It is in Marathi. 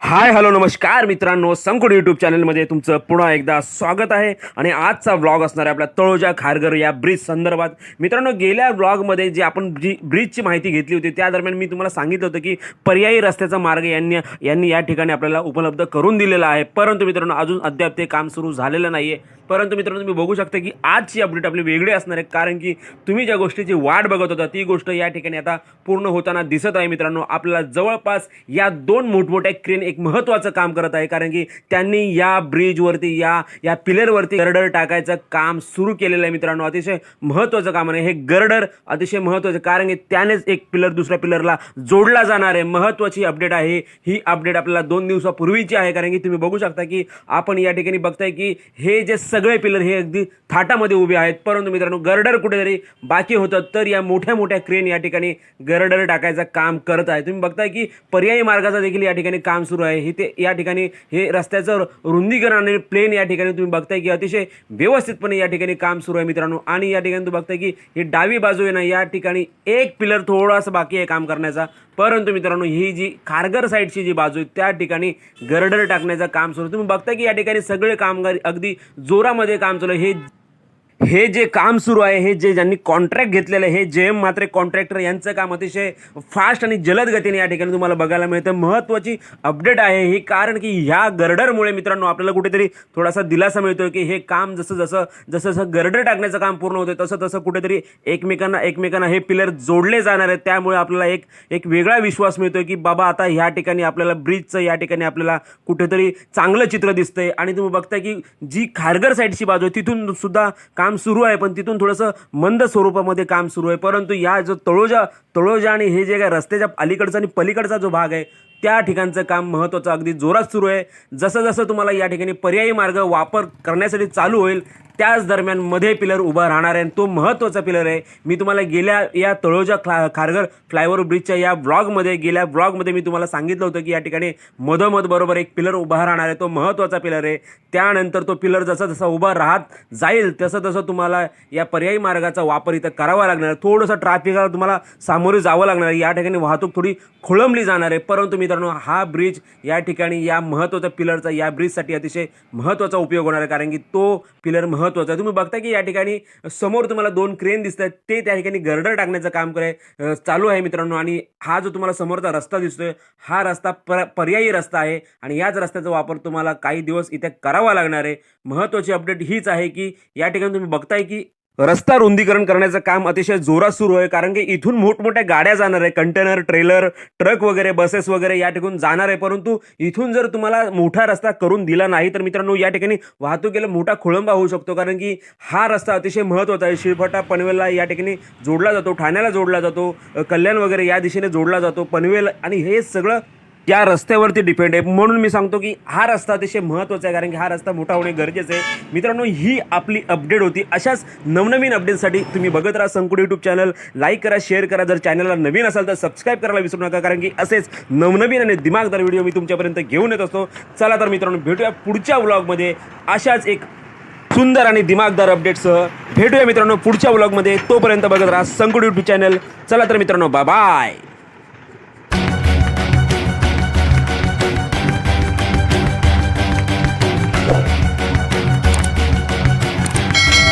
हाय हॅलो नमस्कार मित्रांनो. संकुड यूट्यूब चॅनलमध्ये तुमचं पुन्हा एकदा स्वागत आहे. आणि आजचा व्लॉग असणार आहे आपल्या तळोजा खारघर या ब्रिज संदर्भात. मित्रांनो गेल्या व्लॉगमध्ये जी आपण जी ब्रिजची माहिती घेतली होती त्या दरम्यान मी तुम्हाला सांगितलं होतं की पर्यायी रस्त्याचा मार्ग यांनी यांनी या ठिकाणी आपल्याला उपलब्ध करून दिलेला आहे. परंतु मित्रांनो अजून अद्याप ते काम सुरू झालेलं नाही आहे परंतु मित्रांनो तुम्ही बघू शकता की आजची अपडेट आपली वेगळी असणार आहे कारण की तुम्ही ज्या गोष्टीची वाट बघत होता ती गोष्ट या ठिकाणी आता पूर्ण होताना दिसत आहे मित्रांनो. आपल्याला जवळपास या दोन मोठमोठ्या क्रेन एक महत्त्वाचं काम करत आहे कारण की त्यांनी या ब्रिजवरती या या पिलरवरती गर्डर टाकायचं काम सुरू केलेलं आहे मित्रांनो. अतिशय महत्त्वाचं काम आहे. हे गर्डर अतिशय महत्त्वाचं कारण की त्यानेच एक पिलर दुसऱ्या पिलरला जोडला जाणार आहे. महत्त्वाची अपडेट आहे. ही अपडेट आपल्याला दोन दिवसापूर्वीची आहे कारण की तुम्ही बघू शकता की आपण या ठिकाणी बघताय की हे जे सगळे पिलर हे अगदी थाटामध्ये उभे आहेत. परंतु मित्रांनो गर्डर कुठेतरी बाकी होतं तर या मोठ्या मोठ्या क्रेन या ठिकाणी गर्डर टाकायचं काम करत आहे. तुम्ही बघताय की पर्यायी मार्गाचा देखील या ठिकाणी काम सुरू आहे. इथे या ठिकाणी हे रस्त्याचं रुंदीकरण आणि प्लेन या ठिकाणी तुम्ही बघताय की अतिशय व्यवस्थितपणे या ठिकाणी काम सुरू आहे मित्रांनो. आणि या ठिकाणी तुम्ही बघताय की ही डावी बाजू आहे ना या ठिकाणी एक पिलर थोडासा बाकी आहे काम करण्याचा. परंतु मित्रांनो ही जी कारगर साईडची जी बाजू आहे त्या ठिकाणी गर्डर टाकण्याचं काम सुरू आहे. तुम्ही बघताय की या ठिकाणी सगळे कामगार अगदी जोरामध्ये काम चालू आहे. हे हे जे काम सुरू आहे हे जे ज्यांनी कॉन्ट्रॅक्ट घेतलेलं आहे हे जे एम मात्रे कॉन्ट्रॅक्टर यांचं काम अतिशय फास्ट आणि जलद गतीने या ठिकाणी तुम्हाला बघायला मिळतं. महत्त्वाची अपडेट आहे ही कारण की ह्या गर्डरमुळे मित्रांनो आपल्याला कुठेतरी थोडासा दिलासा मिळतो की हे काम जसं जसं जसं जसं गर्डर टाकण्याचं काम पूर्ण होतं तसं तसं कुठेतरी एकमेकांना एकमेकांना हे पिलर जोडले जाणार आहेत. त्यामुळे आपल्याला एक एक वेगळा विश्वास मिळतो की बाबा आता ह्या ठिकाणी आपल्याला ब्रिजचं या ठिकाणी आपल्याला कुठेतरी चांगलं चित्र दिसतंय. आणि तुम्ही बघताय की जी खारघर साईडची बाजू आहे तिथून सुद्धा काम काम सुरू आहे पण तिथून थोडंसं मंद स्वरूपामध्ये काम सुरू आहे. परंतु या जो तळोजा तळोजा आणि हे जे काय रस्त्याच्या अलीकडचा आणि पलीकडचा जो भाग आहे त्या ठिकाणचं काम महत्त्वाचं अगदी जोरात सुरू आहे. जसं जसं तुम्हाला या ठिकाणी पर्यायी मार्ग वापर करण्यासाठी चालू होईल त्याच दरम्यानमध्ये पिलर उभा राहणार आहे आणि तो महत्त्वाचा पिलर आहे. मी तुम्हाला गेल्या या तळोजा क्ला खारघर फ्लायओव्हर ब्रिजच्या या ब्लॉगमध्ये गेल्या ब्लॉगमध्ये मी तुम्हाला सांगितलं होतं की या ठिकाणी मधोमध बरोबर एक पिलर उभा राहणार आहे तो महत्त्वाचा पिलर आहे. त्यानंतर तो पिलर जसा जसा उभा राहत जाईल तसं तसं तुम्हाला या पर्यायी मार्गाचा वापर इथं करावा लागणार. थोडंसं ट्रॅफिकला तुम्हाला सामोरे जावं लागणार. आहे या ठिकाणी वाहतूक थोडी खोळंबली जाणार आहे परंतु मी मित्रांनो हा ब्रिज या ठिकाणी या महत्त्वाच्या पिलरचा या ब्रिजसाठी अतिशय महत्त्वाचा उपयोग होणार आहे. कारण की तो पिलर महत्त्वाचा आहे. तुम्ही बघता की या ठिकाणी समोर तुम्हाला दोन क्रेन दिसत आहेत ते त्या ठिकाणी गर्डर टाकण्याचं काम करे चालू आहे मित्रांनो. आणि हा जो तुम्हाला समोरचा रस्ता दिसतोय हा रस्ता पर पर्यायी रस्ता आहे. आणि याच रस्त्याचा वापर तुम्हाला काही दिवस इथे करावा लागणार आहे. महत्त्वाची अपडेट हीच आहे की या ठिकाणी तुम्ही बघताय की रस्ता रुंदीकरण करण्याचं काम अतिशय जोरात सुरू आहे कारण की इथून मोठमोठ्या गाड्या जाणार आहे कंटेनर ट्रेलर ट्रक वगैरे बसेस वगैरे या ठिकाणी जाणार आहे. परंतु इथून जर तुम्हाला मोठा रस्ता करून दिला नाही तर मित्रांनो या ठिकाणी वाहतुकीला मोठा खोळंबा होऊ शकतो कारण की हा रस्ता अतिशय महत्त्वाचा आहे. शिरफाटा पनवेलला या ठिकाणी जोडला जातो ठाण्याला जोडला जातो कल्याण वगैरे या दिशेने जोडला जातो पनवेल आणि हे सगळं या रस्त्यावरती डिपेंड आहे. म्हणून मी सांगतो की हा रस्ता अतिशय महत्त्वाचा आहे कारण की हा रस्ता मोठा होणे गरजेचं आहे. मित्रांनो ही आपली अपडेट होती. अशाच नवनवीन अपडेटसाठी तुम्ही बघत राहा संकुड यूट्यूब चॅनल लाईक करा शेअर करा. जर चॅनलला नवीन असाल तर सबस्क्राईब करायला विसरू नका कारण की असेच नवनवीन आणि दिमागदार व्हिडिओ मी तुमच्यापर्यंत घेऊन येत असतो. चला तर मित्रांनो भेटूया पुढच्या व्लॉगमध्ये अशाच एक सुंदर आणि दिमागदार अपडेटसह भेटूया मित्रांनो पुढच्या व्लॉगमध्ये तोपर्यंत बघत राहा संकुड यूट्यूब चॅनल चला तर मित्रांनो बाय